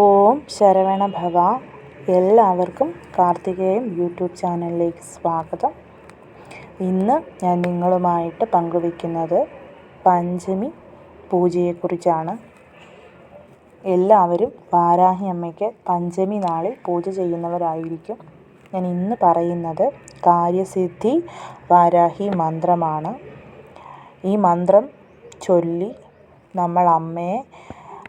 ഓം ശരവണ ഭവ. എല്ലാവർക്കും കാർത്തികേയം യൂട്യൂബ് ചാനലിലേക്ക് സ്വാഗതം. ഇന്ന് ഞാൻ നിങ്ങളുമായിട്ട് പങ്കുവയ്ക്കുന്നത് പഞ്ചമി പൂജയെക്കുറിച്ചാണ്. എല്ലാവരും വാരാഹി അമ്മയ്ക്ക് പഞ്ചമി നാളിൽ പൂജ ചെയ്യുന്നവരായിരിക്കും. ഞാൻ ഇന്ന് പറയുന്നത് കാര്യസിദ്ധി വാരാഹി മന്ത്രമാണ്. ഈ മന്ത്രം ചൊല്ലി നമ്മൾ അമ്മയെ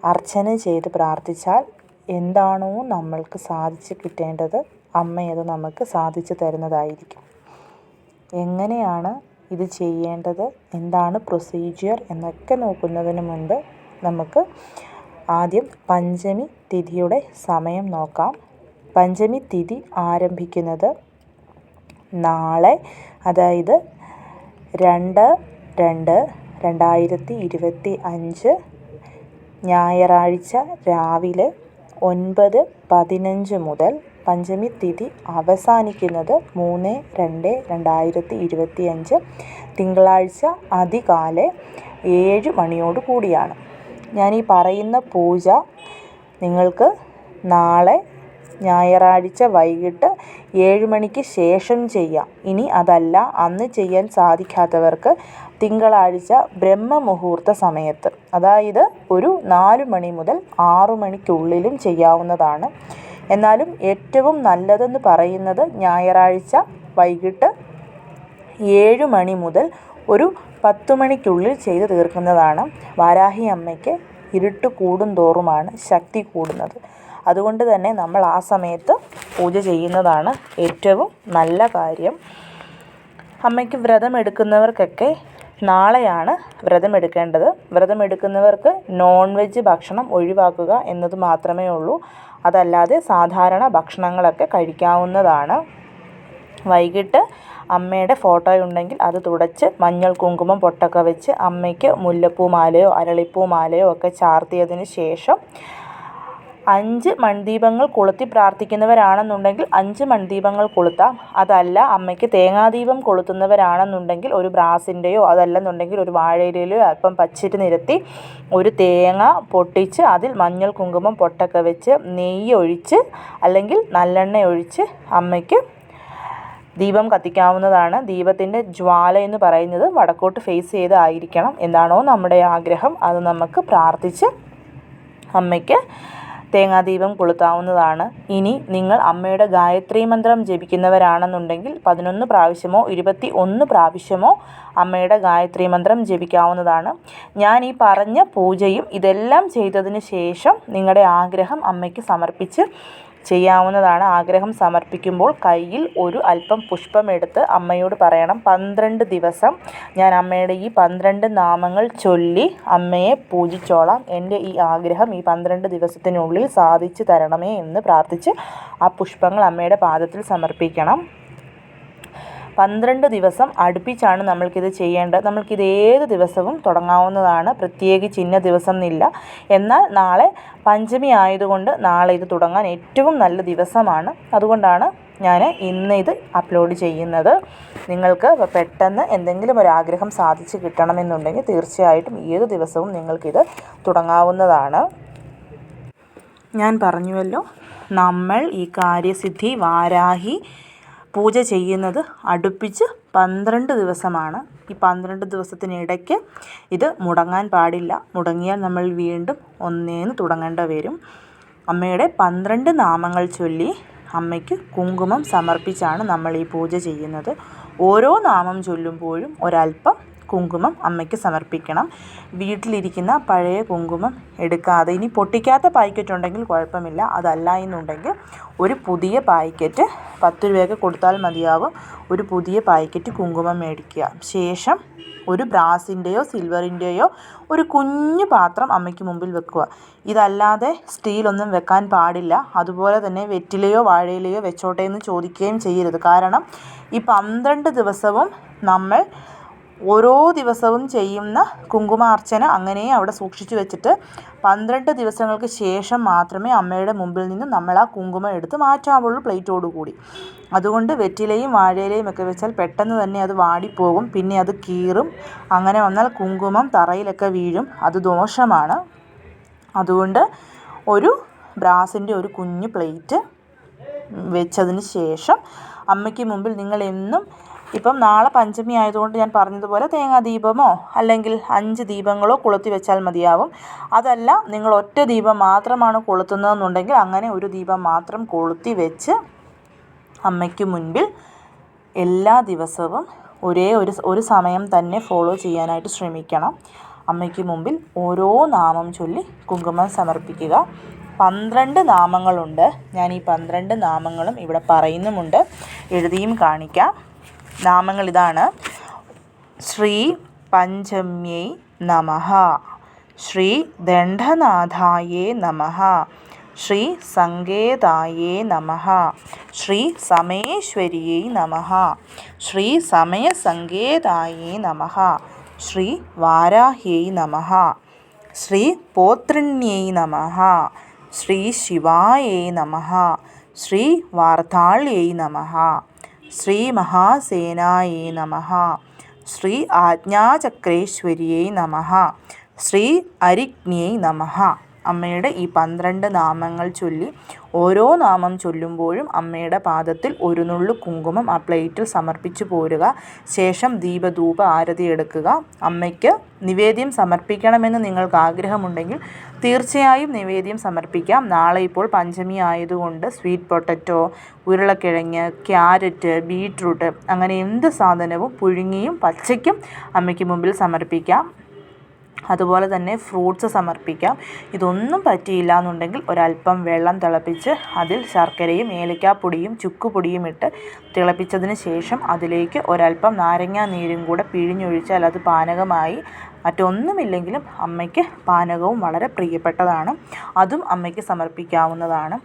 അർച്ചന ചെയ്ത് പ്രാർത്ഥിച്ചാൽ എന്താണോ നമ്മൾക്ക് സാധിച്ചു കിട്ടേണ്ടത് അമ്മയത് നമുക്ക് സാധിച്ചു തരുന്നതായിരിക്കും. എങ്ങനെയാണ് ഇത് ചെയ്യേണ്ടത്? എന്താണ് പ്രൊസീജിയർ? എന്നൊക്കെ നോക്കുന്നതിന് മുൻപ് നമുക്ക് ആദ്യം പഞ്ചമി തിഥിയുടെ സമയം നോക്കാം. പഞ്ചമി തിഥി ആരംഭിക്കുന്നത് നാളെ അതായത് രണ്ട് രണ്ട് രണ്ടായിരത്തി ഇരുപത്തി അഞ്ച് ഞായറാഴ്ച രാവിലെ ഒൻപത് പതിനഞ്ച് മുതൽ പഞ്ചമി തിഥി അവസാനിക്കുന്നത് മൂന്ന് രണ്ട് രണ്ടായിരത്തി ഇരുപത്തി അഞ്ച് തിങ്കളാഴ്ച അതികാലെ ഏഴ് മണിയോട് കൂടിയാണ്. ഞാൻ ഈ പറയുന്ന പൂജ നിങ്ങൾക്ക് നാളെ ഞായറാഴ്ച വൈകിട്ട് ഏഴ് മണിക്ക് ശേഷം ചെയ്യാം. ഇനി അതല്ല അന്ന് ചെയ്യാൻ സാധിക്കാത്തവർക്ക് തിങ്കളാഴ്ച ബ്രഹ്മമുഹൂർത്ത സമയത്ത് അതായത് ഒരു നാല് മണി മുതൽ ആറു മണിക്കുള്ളിലും ചെയ്യാവുന്നതാണ്. എന്നാലും ഏറ്റവും നല്ലതെന്ന് പറയുന്നത് ഞായറാഴ്ച വൈകിട്ട് ഏഴ് മണി മുതൽ ഒരു പത്തു മണിക്കുള്ളിൽ ചെയ്ത് തീർക്കുന്നതാണ്. വാരാഹി അമ്മയ്ക്ക് ഇരുട്ട് കൂടുന്തോറുമാണ് ശക്തി കൂടുന്നത്. അതുകൊണ്ട് തന്നെ നമ്മൾ ആ സമയത്ത് പൂജ ചെയ്യുന്നതാണ് ഏറ്റവും നല്ല കാര്യം. അമ്മയ്ക്ക് വ്രതമെടുക്കുന്നവർക്കൊക്കെ നാളെയാണ് വ്രതമെടുക്കേണ്ടത് വ്രതമെടുക്കുന്നവർക്ക് നോൺ വെജ് ഭക്ഷണം ഒഴിവാക്കുക എന്നത് മാത്രമേ ഉള്ളൂ. അതല്ലാതെ സാധാരണ ഭക്ഷണങ്ങളൊക്കെ കഴിക്കാവുന്നതാണ്. വൈകിട്ട് അമ്മയുടെ ഫോട്ടോ ഉണ്ടെങ്കിൽ അത് തുടച്ച് മഞ്ഞൾ കുങ്കുമം പൊട്ടൊക്കെ വെച്ച് അമ്മയ്ക്ക് മുല്ലപ്പൂ മാലയോ അരളിപ്പൂ മാലയോ ഒക്കെ ചാർത്തിയതിന് ശേഷം അഞ്ച് മൺദീപങ്ങൾ കൊളുത്തി പ്രാർത്ഥിക്കുന്നവരാണെന്നുണ്ടെങ്കിൽ അഞ്ച് മൺദീപങ്ങൾ കൊളുത്താം. അതല്ല അമ്മയ്ക്ക് തേങ്ങാദീപം കൊളുത്തുന്നവരാണെന്നുണ്ടെങ്കിൽ ഒരു ബ്രാസിന്റെയോ അതല്ലെന്നുണ്ടെങ്കിൽ ഒരു വാഴയിലയിലോ അല്പം പച്ചിട്ട് നിരത്തി ഒരു തേങ്ങ പൊട്ടിച്ച് അതിൽ മഞ്ഞൾ കുങ്കുമം പൊട്ടൊക്കെ വെച്ച് നെയ്യ് ഒഴിച്ച് അല്ലെങ്കിൽ നല്ലെണ്ണ ഒഴിച്ച് അമ്മയ്ക്ക് ദീപം കത്തിക്കാവുന്നതാണ്. ദീപത്തിന്റെ ജ്വാല എന്ന് പറയുന്നത് വടക്കോട്ട് ഫേസ് ചെയ്തായിരിക്കണം. എന്താണോ നമ്മുടെ ആഗ്രഹം. അത് നമുക്ക് പ്രാർത്ഥിച്ച് അമ്മയ്ക്ക് തേങ്ങാദീപം കൊളുത്താവുന്നതാണ്. ഇനി നിങ്ങൾ അമ്മയുടെ ഗായത്രി മന്ത്രം ജപിക്കുന്നവരാണെന്നുണ്ടെങ്കിൽ പതിനൊന്ന് പ്രാവശ്യമോ ഇരുപത്തി ഒന്ന് പ്രാവശ്യമോ അമ്മയുടെ ഗായത്രി മന്ത്രം ജപിക്കാവുന്നതാണ്. ഞാൻ ഈ പറഞ്ഞ പൂജയും ഇതെല്ലാം ചെയ്തതിന് ശേഷം നിങ്ങളുടെ ആഗ്രഹം അമ്മയ്ക്ക് സമർപ്പിച്ച് ചെയ്യാവുന്നതാണ് ആഗ്രഹം സമർപ്പിക്കുമ്പോൾ കയ്യിൽ ഒരു അല്പം പുഷ്പമെടുത്ത് അമ്മയോട് പറയണം. പന്ത്രണ്ട് ദിവസം ഞാൻ അമ്മയുടെ ഈ പന്ത്രണ്ട് നാമങ്ങൾ ചൊല്ലി അമ്മയെ പൂജിച്ചോളാം. എന്റെ ഈ ആഗ്രഹം ഈ പന്ത്രണ്ട് ദിവസത്തിനുള്ളിൽ സാധിച്ചു തരണമേ എന്ന് പ്രാർത്ഥിച്ച് ആ പുഷ്പങ്ങൾ അമ്മയുടെ പാദത്തിൽ സമർപ്പിക്കണം. പന്ത്രണ്ട് ദിവസം അടുപ്പിച്ചാണ് നമ്മൾക്കിത് ചെയ്യേണ്ടത്. നമ്മൾക്കിത് ഏത് ദിവസവും തുടങ്ങാവുന്നതാണ്. പ്രത്യേകിച്ച് ഇന്ന ദിവസം എന്നില്ല എന്നാൽ നാളെ പഞ്ചമി ആയതുകൊണ്ട് നാളെ ഇത് തുടങ്ങാൻ ഏറ്റവും നല്ല ദിവസമാണ്. അതുകൊണ്ടാണ് ഞാൻ ഇന്ന് ഇത് അപ്ലോഡ് ചെയ്യുന്നത്. നിങ്ങൾക്ക് പെട്ടെന്ന് എന്തെങ്കിലും ഒരു ആഗ്രഹം സാധിച്ച് കിട്ടണമെന്നുണ്ടെങ്കിൽ തീർച്ചയായിട്ടും ഏത് ദിവസവും നിങ്ങൾക്കിത് തുടങ്ങാവുന്നതാണ്. ഞാൻ പറഞ്ഞുവല്ലോ നമ്മൾ ഈ കാര്യസിദ്ധി വാരാഹി പൂജ ചെയ്യുന്നത് അടുപ്പിച്ച് പന്ത്രണ്ട് ദിവസമാണ്. ഈ പന്ത്രണ്ട് ദിവസത്തിനിടയ്ക്ക് ഇത് മുടങ്ങാൻ പാടില്ല. മുടങ്ങിയാൽ നമ്മൾ വീണ്ടും ഒന്നേന്ന് തുടങ്ങേണ്ട വരും. അമ്മയുടെ പന്ത്രണ്ട് നാമങ്ങൾ ചൊല്ലി അമ്മയ്ക്ക് കുങ്കുമം സമർപ്പിച്ചാണ് നമ്മൾ ഈ പൂജ ചെയ്യുന്നത്. ഓരോ നാമം ചൊല്ലുമ്പോഴും ഒരല്പം കുങ്കുമം അമ്മയ്ക്ക് സമർപ്പിക്കണം. വീട്ടിലിരിക്കുന്ന പഴയ കുങ്കുമം എടുക്കാതെ ഇനി പൊട്ടിക്കാത്ത പായ്ക്കറ്റ് ഉണ്ടെങ്കിൽ കുഴപ്പമില്ല. അതല്ല എന്നുണ്ടെങ്കിൽ ഒരു പുതിയ പായ്ക്കറ്റ് പത്ത് രൂപയൊക്കെ കൊടുത്താൽ മതിയാവും. ഒരു പുതിയ പായ്ക്കറ്റ് കുങ്കുമം മേടിക്കുക. ശേഷം ഒരു ബ്രാസിന്റെയോ സിൽവറിന്റെയോ ഒരു കുഞ്ഞു പാത്രം അമ്മയ്ക്ക് മുമ്പിൽ വെക്കുക. ഇതല്ലാതെ സ്റ്റീലൊന്നും വെക്കാൻ പാടില്ല. അതുപോലെ തന്നെ വെറ്റിലയോ വാഴയിലയോ വെച്ചോട്ടെ എന്ന് ചോദിക്കുകയും ചെയ്യരുത്. കാരണം ഈ പന്ത്രണ്ട് ദിവസവും നമ്മൾ ഓരോ ദിവസവും ചെയ്യുന്ന കുങ്കുമാർച്ചന അങ്ങനെ അവിടെ സൂക്ഷിച്ചു വെച്ചിട്ട് പന്ത്രണ്ട് ദിവസങ്ങൾക്ക് ശേഷം മാത്രമേ അമ്മയുടെ മുമ്പിൽ നിന്ന് നമ്മൾ ആ കുങ്കുമം എടുത്ത് മാറ്റാവുള്ളൂ പ്ലേറ്റോടു കൂടി. അതുകൊണ്ട് വെറ്റിലയും വാഴയിലയും ഒക്കെ വെച്ചാൽ പെട്ടെന്ന് തന്നെ അത് വാടിപ്പോകും. പിന്നെ അത് കീറും. അങ്ങനെ വന്നാൽ കുങ്കുമം തറയിലൊക്കെ വീഴും. അത് ദോഷമാണ്. അതുകൊണ്ട് ഒരു ബ്രാസിന്റെ ഒരു കുഞ്ഞു പ്ലേറ്റ് വെച്ചതിന് ശേഷം അമ്മയ്ക്ക് മുമ്പിൽ നിങ്ങൾ എന്നും ഇപ്പം നാളെ പഞ്ചമി ആയതുകൊണ്ട് ഞാൻ പറഞ്ഞതുപോലെ തേങ്ങാ ദീപമോ അല്ലെങ്കിൽ അഞ്ച് ദീപങ്ങളോ കൊളുത്തി വെച്ചാൽ മതിയാവും. അതല്ല നിങ്ങൾ ഒറ്റ ദീപം മാത്രമാണ് കൊളുത്തുന്നതെന്നുണ്ടെങ്കിൽ അങ്ങനെ ഒരു ദീപം മാത്രം കൊളുത്തി വെച്ച് അമ്മയ്ക്ക് മുൻപിൽ എല്ലാ ദിവസവും ഒരേ ഒരു ഒരു സമയം തന്നെ ഫോളോ ചെയ്യാനായിട്ട് ശ്രമിക്കണം. അമ്മയ്ക്ക് മുമ്പിൽ ഓരോ നാമം ചൊല്ലി കുങ്കുമം സമർപ്പിക്കുക. പന്ത്രണ്ട് നാമങ്ങളുണ്ട്. ഞാൻ ഈ പന്ത്രണ്ട് നാമങ്ങളും ഇവിടെ പറയുന്നുമുണ്ട്. എഴുതിയും കാണിക്കാം. നാമങ്ങൾ ഇതാണ്. ശ്രീ പഞ്ചമ്യൈ നമഃ. ശ്രീ ദണ്ഡനാഥായേ നമഃ. ശ്രീ സങ്കേതായേ നമഃ. ശ്രീ സമേശ്വരിയേ നമഃ. ശ്രീ സമയസങ്കേതായേ നമഃ. ശ്രീ വാരാഹ്യൈ നമഃ. ശ്രീ പോത്രിണ്യൈ നമഃ. ശ്രീ ശിവായേ നമഃ. ശ്രീ വാർത്താള്യൈ നമഃ. ശ്രീ മഹാസേനായേ നമഃ ശ്രീ ആജ്ഞാചക്രേശ്വരിയൈ നമഃ ശ്രീ അരിജ്ഞ്യൈ നമഃ അമ്മയുടെ ഈ പന്ത്രണ്ട് നാമങ്ങൾ ചൊല്ലി ഓരോ നാമം ചൊല്ലുമ്പോഴും അമ്മയുടെ പാദത്തിൽ ഒരു നുള്ളു കുങ്കുമം ആ പ്ലേറ്റിൽ സമർപ്പിച്ചു പോരുക. ശേഷം ദീപധൂപ ആരതി എടുക്കുക. അമ്മയ്ക്ക് നിവേദ്യം സമർപ്പിക്കണമെന്ന് നിങ്ങൾക്ക് ആഗ്രഹമുണ്ടെങ്കിൽ തീർച്ചയായും നിവേദ്യം സമർപ്പിക്കാം. നാളെ ഇപ്പോൾ പഞ്ചമി ആയതുകൊണ്ട് സ്വീറ്റ് പൊട്ടറ്റോ ഉരുളക്കിഴങ്ങ് ക്യാരറ്റ് ബീട്രൂട്ട് അങ്ങനെ എന്ത് സാധനവും പുഴുങ്ങിയും പച്ചയ്ക്കും അമ്മയ്ക്ക് മുമ്പിൽ സമർപ്പിക്കാം. അതുപോലെ തന്നെ ഫ്രൂട്ട്സ് സമർപ്പിക്കാം. ഇതൊന്നും പറ്റിയില്ല എന്നുണ്ടെങ്കിൽ ഒരല്പം വെള്ളം തിളപ്പിച്ച് അതിൽ ശർക്കരയും ഏലക്കാപ്പൊടിയും ചുക്കുപൊടിയും ഇട്ട് തിളപ്പിച്ചതിന് ശേഷം അതിലേക്ക് ഒരല്പം നാരങ്ങാ നീരും കൂടെ പിഴിഞ്ഞൊഴിച്ചാൽ അത് പാനകമായി മറ്റൊന്നുമില്ലെങ്കിലും അമ്മയ്ക്ക് പാനകവും വളരെ പ്രിയപ്പെട്ടതാണ്. അതും അമ്മയ്ക്ക് സമർപ്പിക്കാവുന്നതാണ്.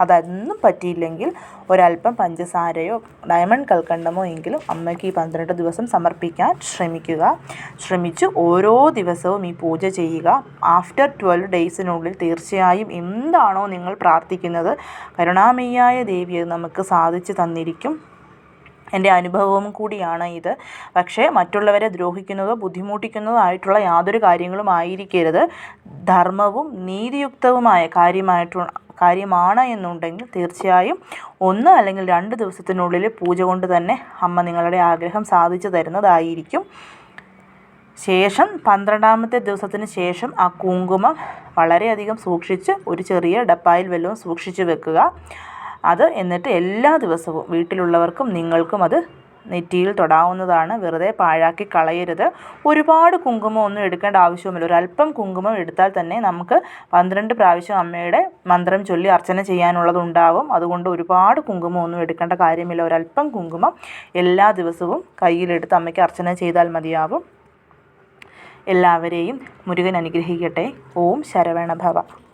അതൊന്നും പറ്റിയില്ലെങ്കിൽ ഒരല്പം പഞ്ചസാരയോ ഡയമണ്ട് കൽക്കണ്ടമോ എങ്കിലും അമ്മയ്ക്ക് ഈ പന്ത്രണ്ട് ദിവസം സമർപ്പിക്കാൻ ശ്രമിക്കുക. ശ്രമിച്ച് ഓരോ ദിവസവും ഈ പൂജ ചെയ്യുക. ആഫ്റ്റർ ട്വൽവ് ഡേയ്സിനുള്ളിൽ തീർച്ചയായും എന്താണോ നിങ്ങൾ പ്രാർത്ഥിക്കുന്നത്. കരുണാമയ്യായ ദേവി അത് നമുക്ക് സാധിച്ചു തന്നിരിക്കും. എന്റെ അനുഭവവും കൂടിയാണ് ഇത്. പക്ഷേ മറ്റുള്ളവരെ ദ്രോഹിക്കുന്നതോ ബുദ്ധിമുട്ടിക്കുന്നതോ ആയിട്ടുള്ള യാതൊരു കാര്യങ്ങളും ആയിരിക്കരുത്. ധർമ്മവും നീതിയുക്തവുമായ കാര്യമായിട്ടുള്ള കാര്യമാണ് എന്നുണ്ടെങ്കിൽ തീർച്ചയായും ഒന്ന് അല്ലെങ്കിൽ രണ്ട് ദിവസത്തിനുള്ളിൽ പൂജ കൊണ്ട് തന്നെ അമ്മ നിങ്ങളുടെ ആഗ്രഹം സാധിച്ചു തരുന്നതായിരിക്കും. ശേഷം പന്ത്രണ്ടാമത്തെ ദിവസത്തിന് ശേഷം ആ കുങ്കുമം വളരെയധികം സൂക്ഷിച്ച് ഒരു ചെറിയ ഡപ്പായിൽ വല്ലതും സൂക്ഷിച്ചു വെക്കുക. അത് എന്നിട്ട് എല്ലാ ദിവസവും വീട്ടിലുള്ളവർക്കും നിങ്ങൾക്കും അത് നെറ്റിയിൽ തൊടാവുന്നതാണ്. വെറുതെ പാഴാക്കി കളയരുത്. ഒരുപാട് കുങ്കുമം ഒന്നും എടുക്കേണ്ട ആവശ്യവുമില്ല. ഒരല്പം കുങ്കുമം എടുത്താൽ തന്നെ നമുക്ക് പന്ത്രണ്ട് പ്രാവശ്യം അമ്മയുടെ മന്ത്രം ചൊല്ലി അർച്ചന ചെയ്യാനുള്ളതുണ്ടാവും. അതുകൊണ്ട് ഒരുപാട് കുങ്കുമം ഒന്നും എടുക്കേണ്ട കാര്യമില്ല. ഒരല്പം കുങ്കുമം എല്ലാ ദിവസവും കയ്യിലെടുത്ത് അമ്മയ്ക്ക് അർച്ചന ചെയ്താൽ മതിയാവും. എല്ലാവരെയും മുരുകൻ അനുഗ്രഹിക്കട്ടെ. ഓം ശരവണഭവ.